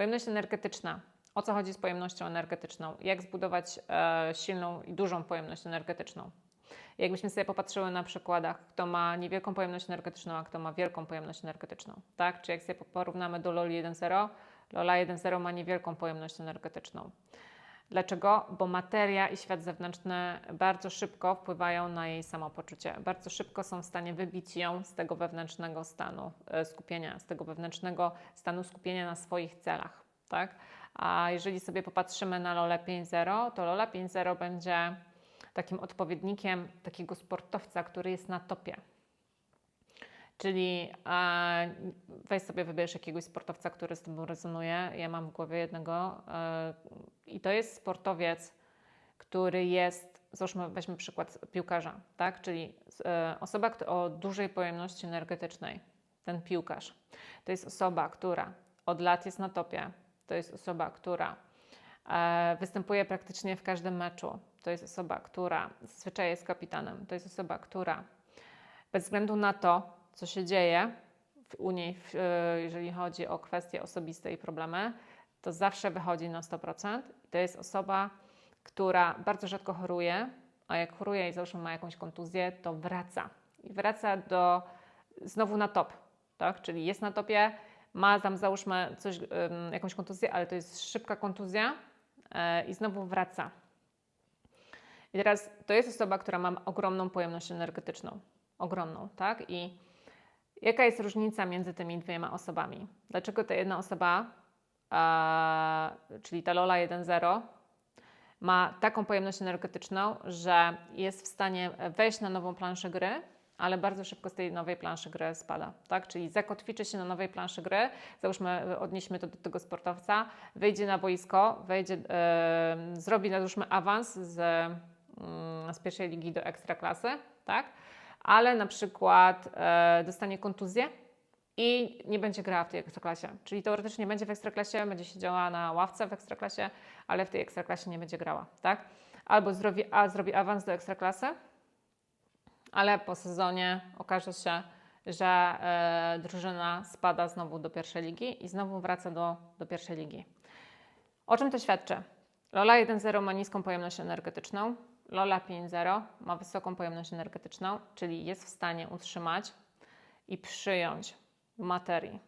Pojemność energetyczna. O co chodzi z pojemnością energetyczną? Jak zbudować e, silną i dużą pojemność energetyczną? Jakbyśmy sobie popatrzyły na przykładach, kto ma niewielką pojemność energetyczną, a kto ma wielką pojemność energetyczną, tak? Czy jak sobie porównamy do LOLI 1.0, LOLA 1.0 ma niewielką pojemność energetyczną. Dlaczego? Bo materia i świat zewnętrzny bardzo szybko wpływają na jej samopoczucie. Bardzo szybko są w stanie wybić ją z tego wewnętrznego stanu e, skupienia, z tego wewnętrznego stanu skupienia na swoich celach. Tak? A jeżeli sobie popatrzymy na LoLe 5.0, to LoLa 5.0 będzie takim odpowiednikiem takiego sportowca, który jest na topie. Czyli e, weź sobie, wybierz jakiegoś sportowca, który z Tobą rezonuje. Ja mam w głowie jednego e, i to jest sportowiec, który jest, załóżmy, weźmy przykład piłkarza, tak? Czyli e, osoba o dużej pojemności energetycznej, ten piłkarz. To jest osoba, która od lat jest na topie. To jest osoba, która e, występuje praktycznie w każdym meczu. To jest osoba, która zazwyczaj jest kapitanem. To jest osoba, która bez względu na to, co się dzieje u niej, e, jeżeli chodzi o kwestie osobiste i problemy, to zawsze wychodzi na 100%. To jest osoba, która bardzo rzadko choruje, a jak choruje i załóżmy ma jakąś kontuzję, to wraca. I wraca do, znowu na top, tak? Czyli jest na topie, ma tam załóżmy coś, jakąś kontuzję, ale to jest szybka kontuzja e, i znowu wraca. I teraz to jest osoba, która ma ogromną pojemność energetyczną. Ogromną, tak? I Jaka jest różnica między tymi dwiema osobami? Dlaczego ta jedna osoba, czyli ta Lola 1.0, ma taką pojemność energetyczną, że jest w stanie wejść na nową planszę gry, ale bardzo szybko z tej nowej planszy gry spada, tak? Czyli zakotwiczy się na nowej planszy gry, załóżmy, odnieśmy to do tego sportowca, wyjdzie na boisko, wejdzie, yy, zrobi, załóżmy, awans z, yy, z pierwszej ligi do ekstraklasy, tak? Ale na przykład e, dostanie kontuzję i nie będzie grała w tej ekstraklasie. Czyli teoretycznie będzie w ekstraklasie, będzie siedziała na ławce w ekstraklasie, ale w tej ekstraklasie nie będzie grała, tak? Albo zrobi, a, zrobi awans do ekstraklasy, ale po sezonie okaże się, że e, drużyna spada znowu do pierwszej ligi i znowu wraca do, do pierwszej ligi. O czym to świadczy? Lola 1.0 ma niską pojemność energetyczną, Lola 5.0 ma wysoką pojemność energetyczną, czyli jest w stanie utrzymać i przyjąć w materii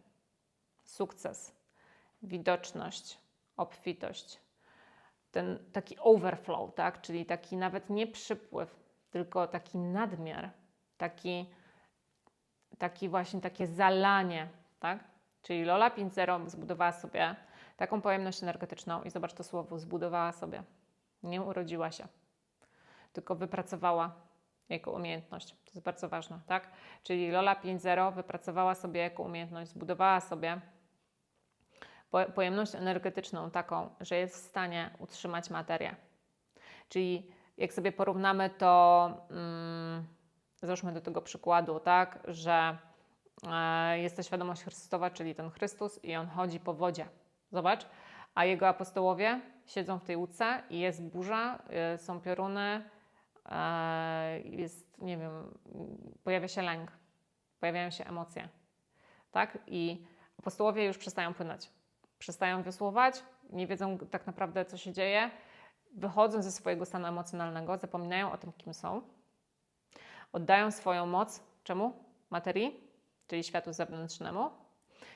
sukces, widoczność, obfitość, ten taki overflow, tak? czyli taki nawet nie przypływ, tylko taki nadmiar, taki, taki właśnie takie zalanie, tak? Czyli Lola 5.0 zbudowała sobie taką pojemność energetyczną i zobacz to słowo, zbudowała sobie, nie urodziła się tylko wypracowała jako umiejętność. To jest bardzo ważne, tak? Czyli Lola 5.0 wypracowała sobie jako umiejętność, zbudowała sobie pojemność energetyczną taką, że jest w stanie utrzymać materię. Czyli jak sobie porównamy to, mm, do tego przykładu, tak, że e, jest to świadomość Chrystusowa, czyli ten Chrystus i on chodzi po wodzie. Zobacz, a jego apostołowie siedzą w tej łódce i jest burza, y, są pioruny, jest, nie wiem, pojawia się lęk, pojawiają się emocje, tak? I apostołowie już przestają płynąć, przestają wiosłować, nie wiedzą tak naprawdę, co się dzieje, wychodzą ze swojego stanu emocjonalnego, zapominają o tym, kim są, oddają swoją moc czemu? Materii, czyli światu zewnętrznemu.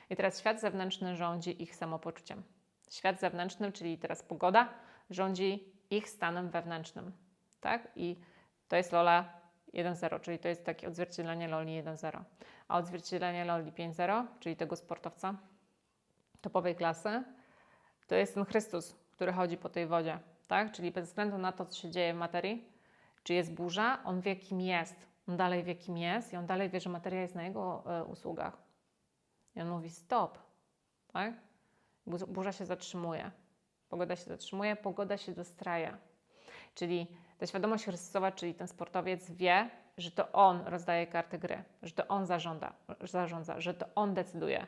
I teraz świat zewnętrzny rządzi ich samopoczuciem. Świat zewnętrzny, czyli teraz pogoda, rządzi ich stanem wewnętrznym tak? I to jest Lola 1.0, czyli to jest takie odzwierciedlenie Loli 1.0. A odzwierciedlenie Loli 5.0, czyli tego sportowca topowej klasy, to jest ten Chrystus, który chodzi po tej wodzie, tak? Czyli bez względu na to, co się dzieje w materii, czy jest burza, on wie, kim jest. On dalej wie, kim jest i on dalej wie, że materia jest na jego y, usługach. I on mówi stop, tak? Burza się zatrzymuje. Pogoda się zatrzymuje, pogoda się dostraja. Czyli ta świadomość Chrystusowa, czyli ten sportowiec wie, że to on rozdaje karty gry, że to on zarządza, zarządza że to on decyduje,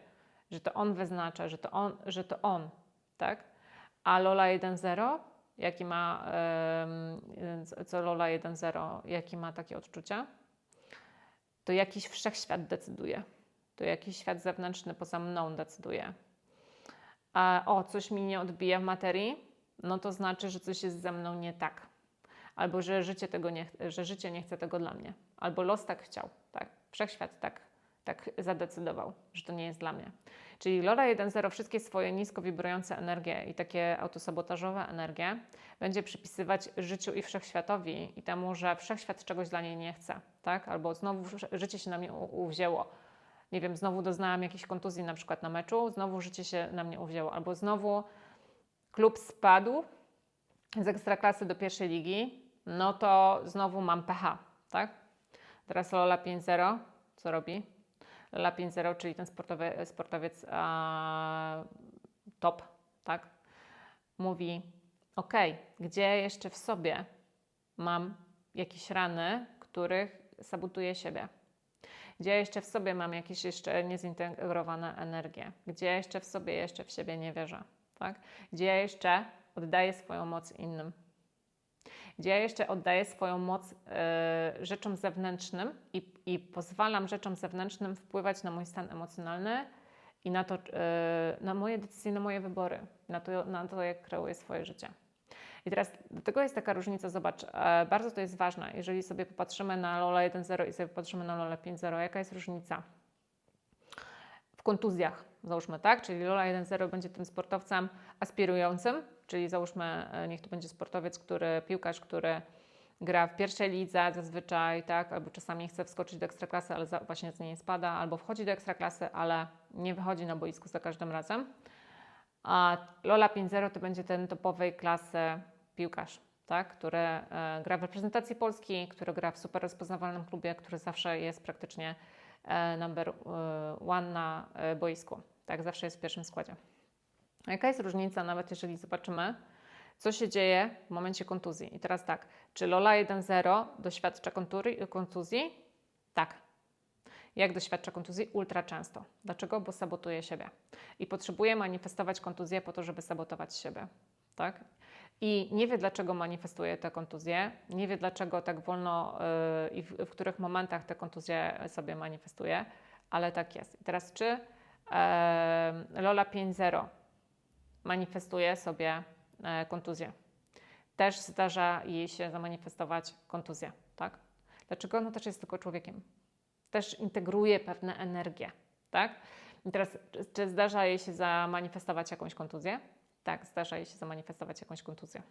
że to on wyznacza, że to on, że to on tak? A Lola 1.0, jaki ma, co Lola 1.0, jaki ma takie odczucia? To jakiś wszechświat decyduje, to jakiś świat zewnętrzny poza mną decyduje. a o, coś mi nie odbija w materii, no to znaczy, że coś jest ze mną nie tak. Albo że życie, tego nie, że życie nie chce tego dla mnie. Albo los tak chciał, tak? Wszechświat tak, tak zadecydował, że to nie jest dla mnie. Czyli Lola 1.0 wszystkie swoje nisko wibrujące energie i takie autosabotażowe energie będzie przypisywać życiu i wszechświatowi i temu, że wszechświat czegoś dla niej nie chce, tak? Albo znowu życie się na mnie uwzięło. Nie wiem, znowu doznałam jakiejś kontuzji na przykład na meczu, znowu życie się na mnie uwzięło, albo znowu klub spadł z ekstraklasy do pierwszej ligi, no to znowu mam pH, tak? Teraz Lola 5.0, co robi? Lola 5.0, czyli ten sportowy, sportowiec a, top, tak? Mówi, ok, gdzie jeszcze w sobie mam jakieś rany, których sabotuję siebie? Gdzie jeszcze w sobie mam jakieś jeszcze niezintegrowane energie? Gdzie jeszcze w sobie jeszcze w siebie nie wierzę? Tak? Gdzie jeszcze oddaję swoją moc innym? Gdzie ja jeszcze oddaję swoją moc y, rzeczom zewnętrznym i, i pozwalam rzeczom zewnętrznym wpływać na mój stan emocjonalny i na, to, y, na moje decyzje, na moje wybory, na to, na to, jak kreuję swoje życie. I teraz do tego jest taka różnica, zobacz, e, bardzo to jest ważne, jeżeli sobie popatrzymy na Lola 1.0 i sobie popatrzymy na Lola 5.0, jaka jest różnica? W kontuzjach, załóżmy, tak? Czyli Lola 1.0 będzie tym sportowcem aspirującym, czyli załóżmy, e, niech to będzie sportowiec, który, piłkarz, który gra w pierwszej lidze zazwyczaj, tak, albo czasami chce wskoczyć do ekstraklasy, ale właśnie z niej spada, albo wchodzi do ekstraklasy, ale nie wychodzi na boisku za każdym razem. A Lola 5.0 to będzie ten topowej klasy piłkarz, tak, który e, gra w reprezentacji Polski, który gra w super rozpoznawalnym klubie, który zawsze jest praktycznie e, number one na boisku. Tak, zawsze jest w pierwszym składzie. Jaka jest różnica, nawet jeżeli zobaczymy, co się dzieje w momencie kontuzji? I teraz tak, czy Lola 1.0 doświadcza kontury, kontuzji? Tak. Jak doświadcza kontuzji? Ultra często. Dlaczego? Bo sabotuje siebie. I potrzebuje manifestować kontuzję po to, żeby sabotować siebie. Tak? I nie wie, dlaczego manifestuje te kontuzje, nie wie, dlaczego tak wolno yy, i w, w, których momentach te kontuzje sobie manifestuje, ale tak jest. I teraz, czy yy, Lola 5.0 manifestuje sobie yy, kontuzję? Też zdarza jej się zamanifestować kontuzję, tak? Dlaczego? No też jest tylko człowiekiem. Też integruje pewne energie, tak? I teraz, czy zdarza jej się zamanifestować jakąś kontuzję? Tak, zdarza jej się zamanifestować jakąś kontuzję.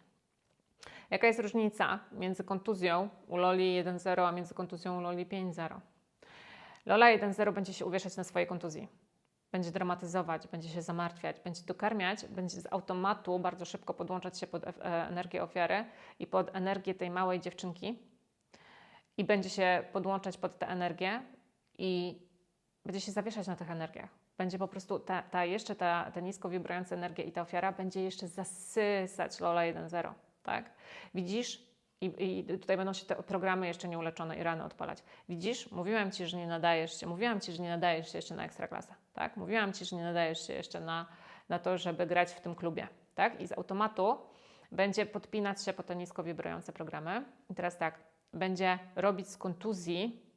Jaka jest różnica między kontuzją u Loli 1.0 a między kontuzją u Loli 5.0? Lola 1.0 będzie się uwieszać na swojej kontuzji. Będzie dramatyzować, będzie się zamartwiać, będzie dokarmiać, będzie z automatu bardzo szybko podłączać się pod e, energię ofiary i pod energię tej małej dziewczynki i będzie się podłączać pod tę energię i będzie się zawieszać na tych energiach będzie po prostu ta, ta jeszcze ta, ta nisko wibrująca energia i ta ofiara będzie jeszcze zasysać Lola 1.0, tak? Widzisz? I, I, tutaj będą się te programy jeszcze nieuleczone i rany odpalać. Widzisz? Mówiłam Ci, że nie nadajesz się, mówiłam Ci, że nie nadajesz się jeszcze na ekstraklasę, tak? Mówiłam Ci, że nie nadajesz się jeszcze na, na to, żeby grać w tym klubie, tak? I z automatu będzie podpinać się po te nisko wibrujące programy. I teraz tak, będzie robić z kontuzji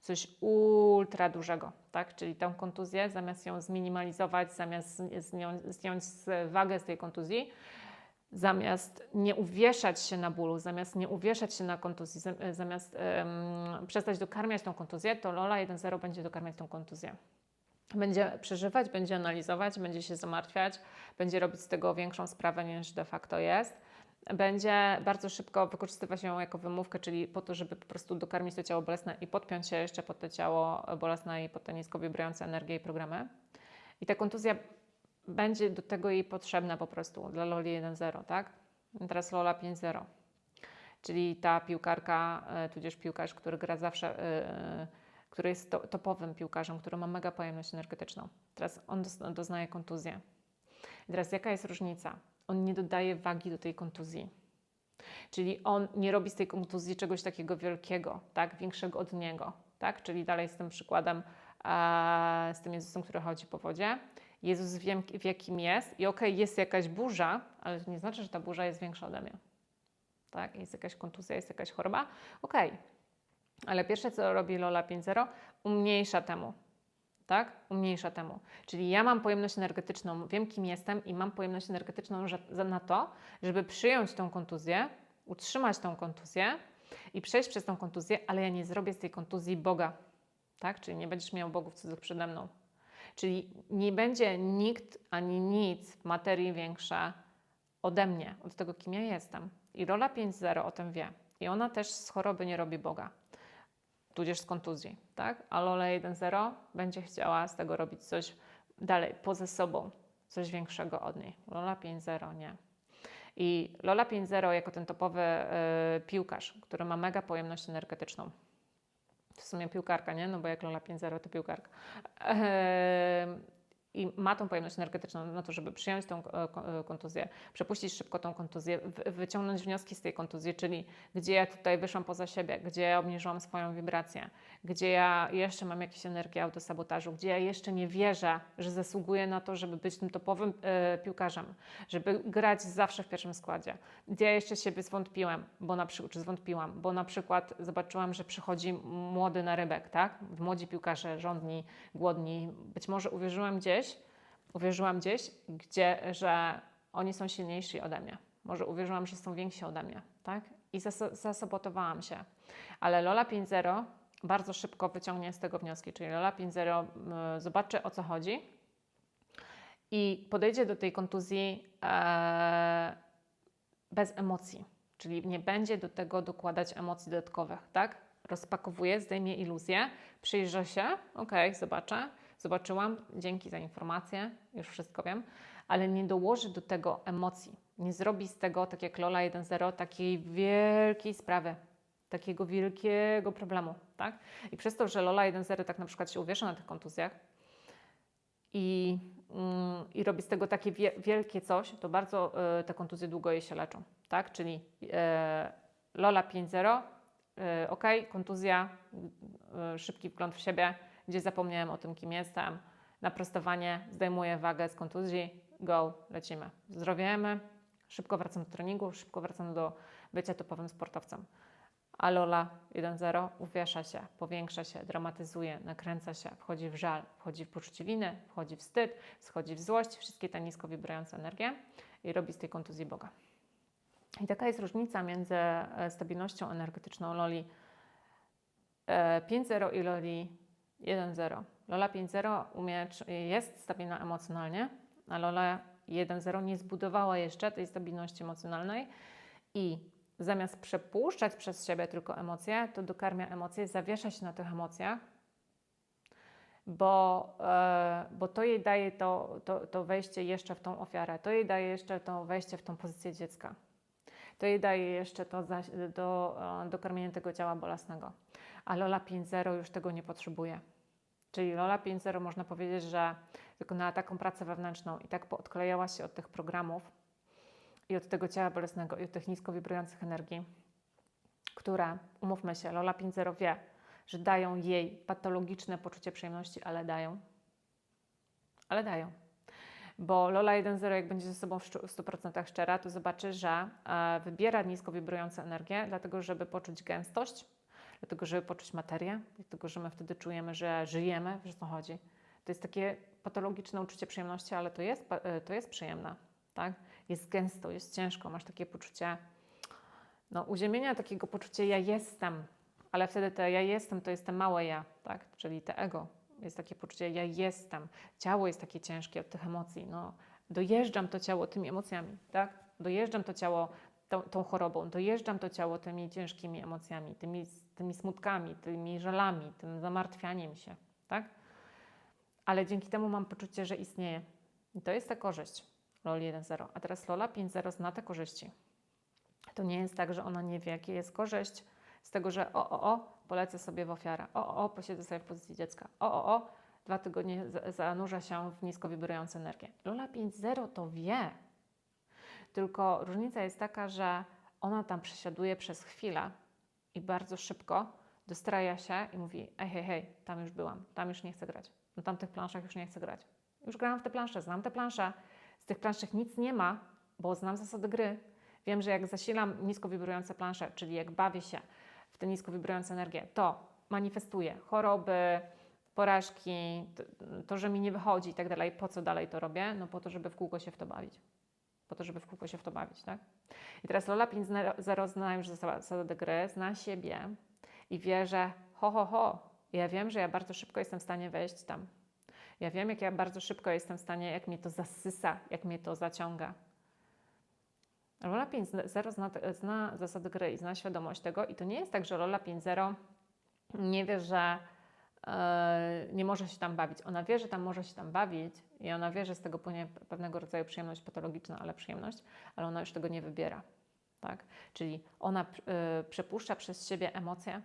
coś ultra dużego, tak? Czyli tę kontuzję, zamiast ją zminimalizować, zamiast zdjąć wagę z tej kontuzji, zamiast nie uwieszać się na bólu, zamiast nie uwieszać się na kontuzji, zamiast um, przestać dokarmiać tą kontuzję, to Lola 1.0 będzie dokarmiać tą kontuzję. Będzie przeżywać, będzie analizować, będzie się zamartwiać, będzie robić z tego większą sprawę niż de facto jest będzie bardzo szybko wykorzystywać ją jako wymówkę, czyli po to, żeby po prostu dokarmić to ciało bolesne i podpiąć się jeszcze pod to ciało bolesne i pod te nisko wibrujące energię i programy. I ta kontuzja będzie do tego jej potrzebna po prostu dla Loli 1.0, tak? Teraz Lola 5.0, czyli ta piłkarka, e, tudzież piłkarz, który gra zawsze, yy, który jest to, topowym piłkarzem, który ma mega pojemność energetyczną. Teraz on doznaje kontuzję. Teraz jaka jest różnica? on nie dodaje wagi do tej kontuzji. Czyli on nie robi z tej kontuzji czegoś takiego wielkiego, tak, większego od niego, tak? Czyli dalej z tym przykładem, e, z tym Jezusem, który chodzi po wodzie. Jezus wie, wie kim jest i okej, okay, jest jakaś burza, ale to nie znaczy, że ta burza jest większa ode mnie. Tak? Jest jakaś kontuzja, jest jakaś choroba. Okej. Okay. Ale pierwsze, co robi Lola 5.0, umniejsza temu tak? Umniejsza temu. Czyli ja mam pojemność energetyczną, wiem kim jestem i mam pojemność energetyczną na to, żeby przyjąć tą kontuzję, utrzymać tą kontuzję i przejść przez tą kontuzję, ale ja nie zrobię z tej kontuzji Boga, tak? Czyli nie będziesz miał bogów cudzych przede mną. Czyli nie będzie nikt ani nic w materii większe ode mnie, od tego, kim ja jestem. I rola 5.0 o tym wie. I ona też z choroby nie robi Boga, tudzież z kontuzji, tak? A Lola 1.0 będzie chciała z tego robić coś dalej, poza sobą, coś większego od niej. Lola 5.0 nie. I Lola 5.0 jako ten topowy y, piłkarz, który ma mega pojemność energetyczną. W sumie piłkarka, nie? No bo jak Lola 5.0 to piłkarka. Ehm, I ma tą pojemność energetyczną na to, żeby przyjąć tą e, e, kontuzję, przepuścić szybko tą kontuzję, wy- wyciągnąć wnioski z tej kontuzji, czyli gdzie ja tutaj wyszłam poza siebie, gdzie ja obniżyłam swoją wibrację, gdzie ja jeszcze mam jakieś energię autosabotażu, gdzie ja jeszcze nie wierzę, że zasługuję na to, żeby być tym topowym e, piłkarzem, żeby grać zawsze w pierwszym składzie, gdzie ja jeszcze siebie zwątpiłem, bo na przykład, czy zwątpiłam, bo na przykład zobaczyłam, że przychodzi młody na rybek, tak? Młodzi piłkarze, żądni, głodni. Być może uwierzyłam gdzieś, uwierzyłam gdzieś, gdzie, że oni są silniejsi ode mnie. Może uwierzyłam, że są więksi ode mnie, tak? I zas- zasabotowałam się. Ale Lola 5.0 bardzo szybko wyciągnie z tego wnioski, czyli Lola 5.0 y, zobaczy o co chodzi i podejdzie do tej kontuzji e, bez emocji, czyli nie będzie do tego dokładać emocji dodatkowych, tak? Rozpakowuje, zdejmie iluzję, przyjrzę się, okej, zobaczę, zobaczyłam, dzięki za informację, już wszystko wiem, ale nie dołoży do tego emocji, nie zrobi z tego, tak jak Lola 1.0, takiej wielkiej sprawy, takiego wielkiego problemu, tak? I przez to, że Lola 1.0 tak na przykład się uwiesza na tych kontuzjach, i, mm, i robi z tego takie wie, wielkie coś, to bardzo y, te kontuzje długo jej się leczą, tak? Czyli e, Lola 5.0, y, ok, kontuzja, y, szybki wgląd w siebie, gdzie zapomniałem o tym, kim jestem, naprostowanie, zdejmuję wagę z kontuzji, go, lecimy. Zdrowiejemy, szybko wracam do treningu, szybko wracam do bycia topowym sportowcem. A Lola 1.0 uwiesza się, powiększa się, dramatyzuje, nakręca się, wchodzi w żal, wchodzi w poczucie winy, wchodzi w wstyd, wchodzi w złość, wszystkie te nisko wibrujące energie i robi z tej kontuzji Boga. I taka jest różnica między e, stabilnością energetyczną Loli e, 5.0 i Loli 1.0. Lola 5.0 umie, jest stabilna emocjonalnie, a Lola 1.0 nie zbudowała jeszcze tej stabilności emocjonalnej i zamiast przepuszczać przez siebie tylko emocje, to dokarmia emocje, zawiesza się na tych emocjach, bo, e, bo to jej daje to, to, to wejście jeszcze w tą ofiarę, to jej daje jeszcze to wejście w tą pozycję dziecka. To jej daje jeszcze to zaś, do, e, dokarmienie tego ciała bolesnego. A Lola 5.0 już tego nie potrzebuje. Czyli Lola 5.0 można powiedzieć, że wykonała taką pracę wewnętrzną i tak odklejała się od tych programów, i od tego ciała bolesnego, i od tych nisko wibrujących energii, które, umówmy się, Lola 5.0 wie, że dają jej patologiczne poczucie przyjemności, ale dają. Ale dają. Bo Lola 1.0, jak będzie ze sobą w szczu- w 100% szczera, to zobaczy, że e, wybiera nisko wibrujące energię, dlatego żeby poczuć gęstość, dlatego żeby poczuć materię, dlatego że my wtedy czujemy, że żyjemy, wiesz o co chodzi. To jest takie patologiczne uczucie przyjemności, ale to jest, e, to jest przyjemne, tak? Jest gęsto, jest ciężko, masz takie poczucie no, uziemienia, takiego poczucia ja jestem, ale wtedy to ja jestem, to jest te małe ja, tak? Czyli te ego. Jest takie poczucie ja jestem. Ciało jest takie ciężkie od tych emocji. No, dojeżdżam to ciało tymi emocjami, tak? Dojeżdżam to ciało tą, tą chorobą, dojeżdżam to ciało tymi ciężkimi emocjami, tymi, tymi smutkami, tymi żalami, tym zamartwianiem się, tak? Ale dzięki temu mam poczucie, że istnieje. I to jest ta korzyść Loli 1.0. A teraz Lola 5.0 zna te korzyści. To nie jest tak, że ona nie wie, jaka jest korzyść z tego, że o, o, o, polecę sobie w ofiarę, o, o, o, posiedzę sobie w pozycji dziecka, o, o, o, dwa tygodnie za- zanurza się w nisko wibrującą energię. Lola 5.0 to wie, tylko różnica jest taka, że ona tam przesiaduje przez chwilę i bardzo szybko dostraja się i mówi: Ej, hej, hej, tam już byłam, tam już nie chcę grać. Na tamtych planszach już nie chcę grać. Już grałam w te plansze, znam te plansze. Z tych planszek nic nie ma, bo znam zasady gry. Wiem, że jak zasilam nisko wibrujące plansze, czyli jak bawię się w te nisko wibrujące energie, to manifestuję choroby, porażki, to, że mi nie wychodzi i tak dalej, po co dalej to robię? No po to, żeby w kółko się w to bawić. Po to, żeby w kółko się w to bawić, tak? I teraz Lola 5.0 zna już zasady gry, zna siebie i wie, że ho, ho, ho, ja wiem, że ja bardzo szybko jestem w stanie wejść tam. Ja wiem, jak ja bardzo szybko jestem w stanie, jak mnie to zasysa, jak mnie to zaciąga. Lola 5.0 zna, zna zasady gry i zna świadomość tego i to nie jest tak, że Lola 5.0 nie wie, że nie może się tam bawić. Ona wie, że tam może się tam bawić i ona wie, że z tego płynie pewnego rodzaju przyjemność patologiczna, ale przyjemność, ale ona już tego nie wybiera. Tak? Czyli ona y, przepuszcza przez siebie emocje,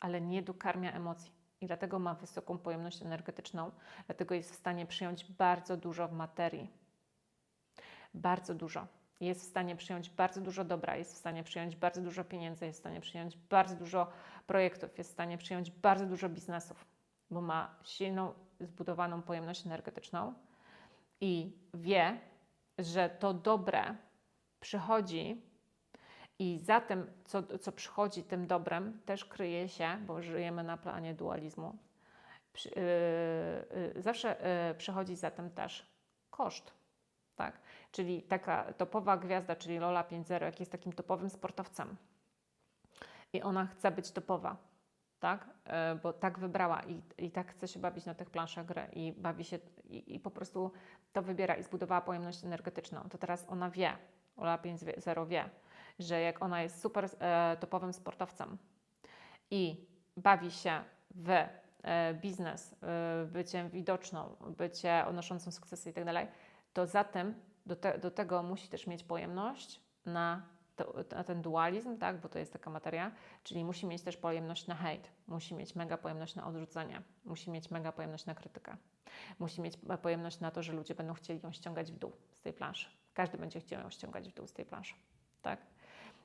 ale nie dokarmia emocji. I dlatego ma wysoką pojemność energetyczną, dlatego jest w stanie przyjąć bardzo dużo w materii. Bardzo dużo. Jest w stanie przyjąć bardzo dużo dobra, jest w stanie przyjąć bardzo dużo pieniędzy, jest w stanie przyjąć bardzo dużo projektów, jest w stanie przyjąć bardzo dużo biznesów, bo ma silną, zbudowaną pojemność energetyczną i wie, że to dobre przychodzi i za tym, co, co przychodzi tym dobrem, też kryje się, bo żyjemy na planie dualizmu, przy, yy, yy, zawsze yy, przychodzi za tym też koszt. Tak? Czyli taka topowa gwiazda, czyli Lola 5.0, jak jest takim topowym sportowcem i ona chce być topowa, tak? Yy, bo tak wybrała i, i tak chce się bawić na tych planszach gry i bawi się i, i po prostu to wybiera i zbudowała pojemność energetyczną, to teraz ona wie, Lola 5.0 wie, że jak ona jest super e, topowym sportowcem i bawi się w e, biznes, e, byciem widoczną, bycie odnoszącą sukcesy i tak dalej, to za tym do, te, do tego musi też mieć pojemność na, to, na ten dualizm, tak? bo to jest taka materia, czyli musi mieć też pojemność na hejt, musi mieć mega pojemność na odrzucenie, musi mieć mega pojemność na krytykę, musi mieć pojemność na to, że ludzie będą chcieli ją ściągać w dół z tej planszy. Każdy będzie chciał ją ściągać w dół z tej planszy. Tak?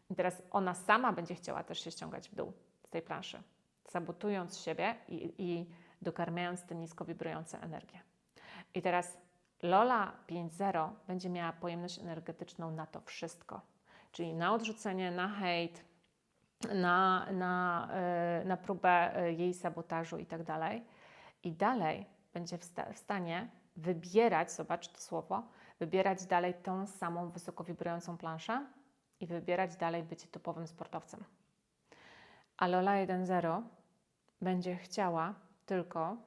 I teraz ona sama będzie chciała też się ściągać w dół z tej planszy, sabotując siebie i, i dokarmiając te nisko wibrujące energie. I teraz Lola 5.0 będzie miała pojemność energetyczną na to wszystko, czyli na odrzucenie, na hejt, na, na, yy, na próbę yy, jej sabotażu i tak dalej. I dalej będzie w, sta- w stanie wybierać, zobacz to słowo, wybierać dalej tą samą wysoko wibrującą planszę, i wybierać dalej bycie topowym sportowcem. A Lola 1.0 będzie chciała tylko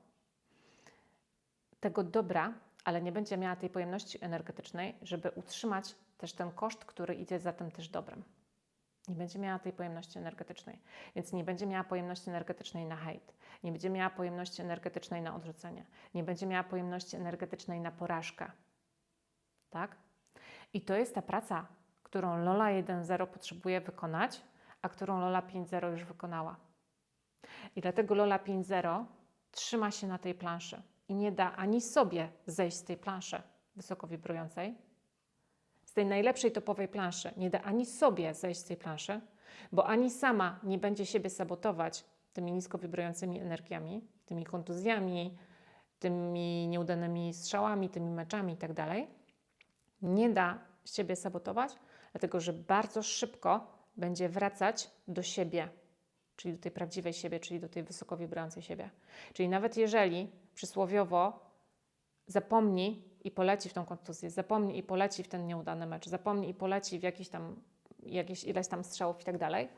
tego dobra, ale nie będzie miała tej pojemności energetycznej, żeby utrzymać też ten koszt, który idzie za tym też dobrem. Nie będzie miała tej pojemności energetycznej, więc nie będzie miała pojemności energetycznej na hejt, nie będzie miała pojemności energetycznej na odrzucenie, nie będzie miała pojemności energetycznej na porażkę. Tak? I to jest ta praca, którą Lola 1.0 potrzebuje wykonać, a którą Lola 5.0 już wykonała. I dlatego Lola 5.0 trzyma się na tej planszy i nie da ani sobie zejść z tej planszy wysoko wibrującej, tej najlepszej topowej planszy, nie da ani sobie zejść z tej planszy, bo ani sama nie będzie siebie sabotować tymi nisko wibrującymi energiami, tymi kontuzjami, tymi nieudanymi strzałami, tymi meczami itd. Tak nie da siebie sabotować, dlatego że bardzo szybko będzie wracać do siebie, czyli do tej prawdziwej siebie, czyli do tej wysoko wibrującej siebie. Czyli nawet jeżeli przysłowiowo zapomni i poleci w tą kontuzję, zapomni i poleci w ten nieudany mecz, zapomni i poleci w jakiś tam, jakieś ileś tam strzałów i tak dalej,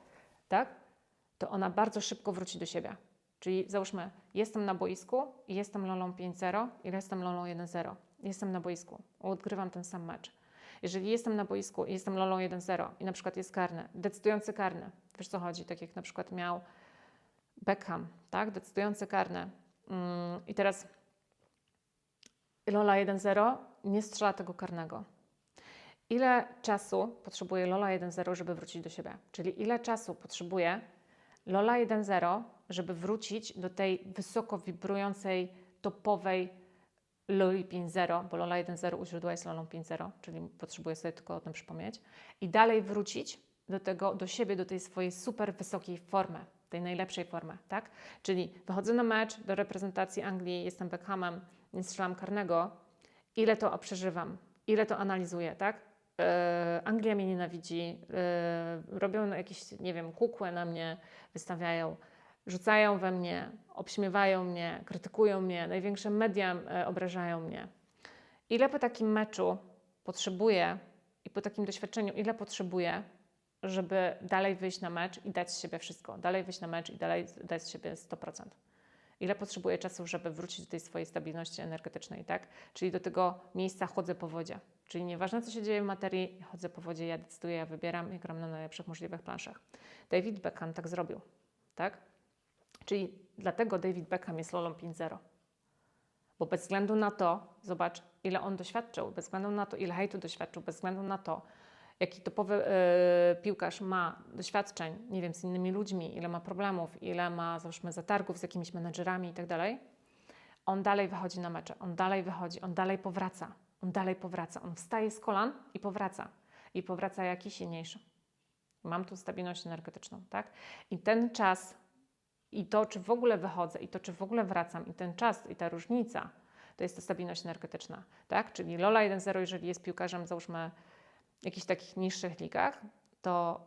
tak? To ona bardzo szybko wróci do siebie. Czyli załóżmy, jestem na boisku i jestem Lolą 5-0 i jestem Lolą 1-0. Jestem na boisku, odgrywam ten sam mecz. Jeżeli jestem na boisku i jestem Lolą 1-0 i na przykład jest karny, decydujący karny, wiesz co chodzi, tak jak na przykład miał Beckham, tak, decydujący karny. Mm, I teraz Lola 1-0 nie strzela tego karnego. Ile czasu potrzebuje Lola 1-0, żeby wrócić do siebie? Czyli ile czasu potrzebuje Lola 1-0, żeby wrócić do tej wysoko wibrującej, topowej Loli 5.0, bo Lola 1.0 u źródła jest Lolą 5.0, czyli potrzebuję sobie tylko o tym przypomnieć. I dalej wrócić do tego, do siebie, do tej swojej super wysokiej formy, tej najlepszej formy, tak? Czyli wychodzę na mecz do reprezentacji Anglii, jestem Beckhamem, nie strzelam karnego, ile to przeżywam, ile to analizuję, tak? Yy, Anglia mnie nienawidzi, yy, robią jakieś, nie wiem, kukłę na mnie, wystawiają, rzucają we mnie, obśmiewają mnie, krytykują mnie, największe media e, obrażają mnie. Ile po takim meczu potrzebuję i po takim doświadczeniu, ile potrzebuję, żeby dalej wyjść na mecz i dać z siebie wszystko, dalej wyjść na mecz i dalej dać z siebie 100%. Ile potrzebuję czasu, żeby wrócić do tej swojej stabilności energetycznej, tak? Czyli do tego miejsca chodzę po wodzie. Czyli nieważne, co się dzieje w materii, chodzę po wodzie, ja decyduję, ja wybieram i gram na najlepszych możliwych planszach. David Beckham tak zrobił, tak? Czyli dlatego David Beckham jest Lolą 5-0. Bo bez względu na to, zobacz, ile on doświadczył, bez względu na to, ile hejtu doświadczył, bez względu na to, jaki topowy e, piłkarz ma doświadczeń, nie wiem, z innymi ludźmi, ile ma problemów, ile ma, załóżmy, zatargów z jakimiś menedżerami i tak on dalej wychodzi na mecze, on dalej wychodzi, on dalej powraca, on dalej powraca, on wstaje z kolan i powraca. I powraca jakiś silniejszy. Mam tu stabilność energetyczną, tak? I ten czas, i to, czy w ogóle wychodzę, i to, czy w ogóle wracam, i ten czas, i ta różnica, to jest to stabilność energetyczna, tak? Czyli Lola 1-0, jeżeli jest piłkarzem, załóżmy, jakichś takich niższych ligach, to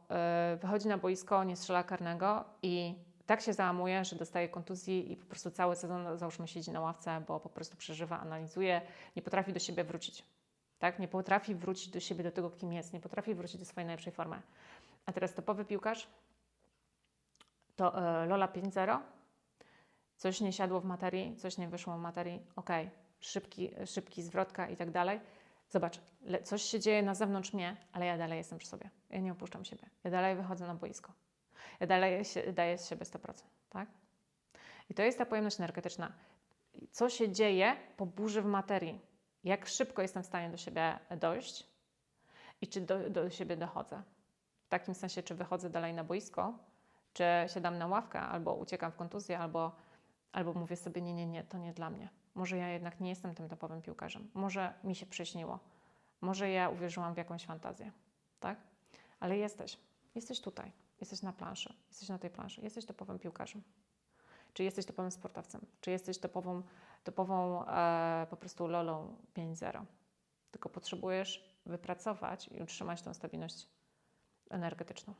yy, wychodzi na boisko, nie strzela karnego i tak się załamuje, że dostaje kontuzji i po prostu cały sezon, załóżmy, siedzi na ławce, bo po prostu przeżywa, analizuje, nie potrafi do siebie wrócić. Tak? Nie potrafi wrócić do siebie, do tego, kim jest, nie potrafi wrócić do swojej najlepszej formy. A teraz topowy piłkarz to yy, Lola 5-0, coś nie siadło w materii, coś nie wyszło w materii, ok, szybki, szybki zwrotka i tak dalej. Zobacz, coś się dzieje na zewnątrz mnie, ale ja dalej jestem przy sobie. Ja nie opuszczam siebie. Ja dalej wychodzę na boisko. Ja dalej się, daję z siebie 100%. Tak? I to jest ta pojemność energetyczna. Co się dzieje po burzy w materii? Jak szybko jestem w stanie do siebie dojść i czy do, do siebie dochodzę? W takim sensie, czy wychodzę dalej na boisko, czy siadam na ławkę, albo uciekam w kontuzję, albo, albo mówię sobie, nie, nie, nie, to nie dla mnie. Może ja jednak nie jestem tym topowym piłkarzem. Może mi się przyśniło. Może ja uwierzyłam w jakąś fantazję. Tak? Ale jesteś. Jesteś tutaj. Jesteś na planszy. Jesteś na tej planszy. Jesteś topowym piłkarzem. Czy jesteś topowym sportowcem? Czy jesteś topową, topową e, po prostu lolą 5-0? Tylko potrzebujesz wypracować i utrzymać tą stabilność energetyczną.